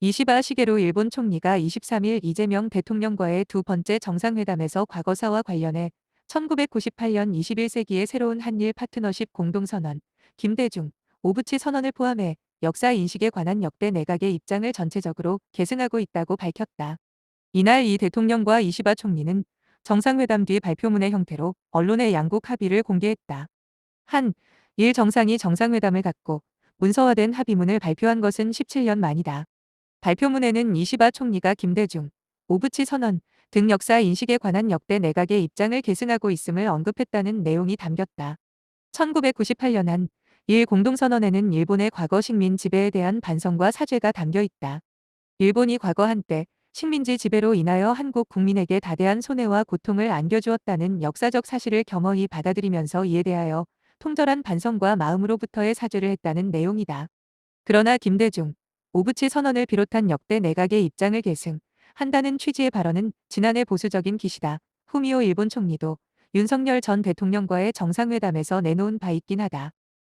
이시바 시게로 일본 총리가 23일 이재명 대통령과의 두 번째 정상회담에서 과거사와 관련해 1998년 21세기의 새로운 한일 파트너십 공동선언, 김대중, 오부치 선언을 포함해 역사 인식에 관한 역대 내각의 입장을 전체적으로 계승하고 있다고 밝혔다. 이날 이 대통령과 이시바 총리는 정상회담 뒤 발표문의 형태로 언론에 양국 합의를 공개했다. 한, 일 정상이 정상회담을 갖고 문서화된 합의문을 발표한 것은 17년 만이다. 발표문에는 이시바 총리가 김대중, 오부치 선언 등 역사 인식에 관한 역대 내각의 입장을 계승하고 있음을 언급했다는 내용이 담겼다. 1998년 한 일 공동선언에는 일본의 과거 식민 지배에 대한 반성과 사죄가 담겨 있다. 일본이 과거 한때 식민지 지배로 인하여 한국 국민에게 다대한 손해와 고통을 안겨주었다는 역사적 사실을 겸허히 받아들이면서 이에 대하여 통절한 반성과 마음으로부터의 사죄를 했다는 내용이다. 그러나 김대중, 오부치 선언을 비롯한 역대 내각의 입장을 계승, 한다는 취지의 발언은 지난해 보수적인 기시다. 후미오 일본 총리도 윤석열 전 대통령과의 정상회담에서 내놓은 바 있긴 하다.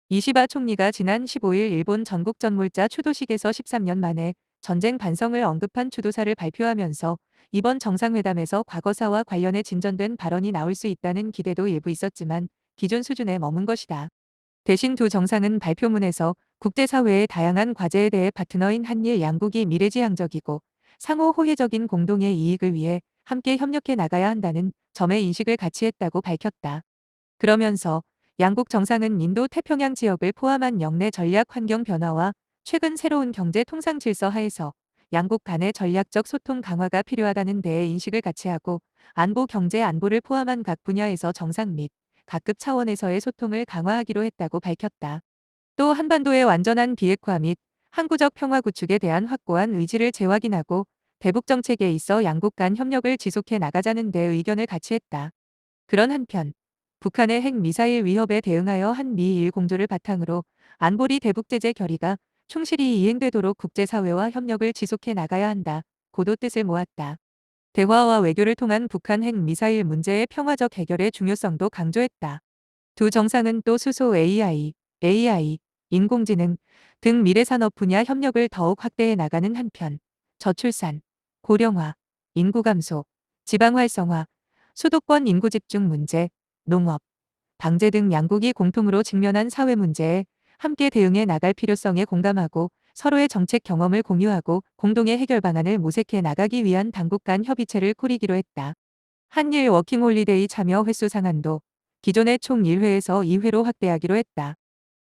이시바 총리가 지난 15일 일본 전국 전몰자 추도식에서 13년 만에 전쟁 반성을 언급한 추도사를 발표하면서 이번 정상회담에서 과거사와 관련해 진전된 발언이 나올 수 있다는 기대도 일부 있었지만 기존 수준에 머문 것이다. 대신 두 정상은 발표문에서 국제사회의 다양한 과제에 대해 파트너인 한일 양국이 미래지향적이고 상호 호혜적인 공동의 이익을 위해 함께 협력해 나가야 한다는 점의 인식을 같이 했다고 밝혔다. 그러면서 양국 정상은 인도 태평양 지역을 포함한 영내 전략 환경 변화와 최근 새로운 경제 통상 질서 하에서 양국 간의 전략적 소통 강화가 필요하다는 데에 인식을 같이 하고 안보 경제 안보를 포함한 각 분야에서 정상 및 각급 차원에서의 소통을 강화하기로 했다고 밝혔다. 또 한반도의 완전한 비핵화 및 항구적 평화 구축에 대한 확고한 의지를 재확인하고 대북 정책에 있어 양국 간 협력을 지속해 나가자는 데 의견을 같이 했다. 그런 한편 북한의 핵 미사일 위협에 대응하여 한미일 공조를 바탕으로 안보리 대북 제재 결의가 충실히 이행되도록 국제사회와 협력을 지속해 나가야 한다. 고도 뜻을 모았다. 대화와 외교를 통한 북한 핵 미사일 문제의 평화적 해결의 중요성도 강조했다. 두 정상은 또 수소 AI, AI, 인공지능 등 미래산업 분야 협력을 더욱 확대해 나가는 한편 저출산, 고령화, 인구 감소, 지방 활성화, 수도권 인구 집중 문제, 농업, 방제 등 양국이 공통으로 직면한 사회 문제에 함께 대응해 나갈 필요성에 공감하고 서로의 정책 경험을 공유하고 공동의 해결 방안을 모색해 나가기 위한 당국 간 협의체를 꾸리기로 했다. 한일 워킹홀리데이 참여 횟수 상한도 기존의 총 1회에서 2회로 확대하기로 했다.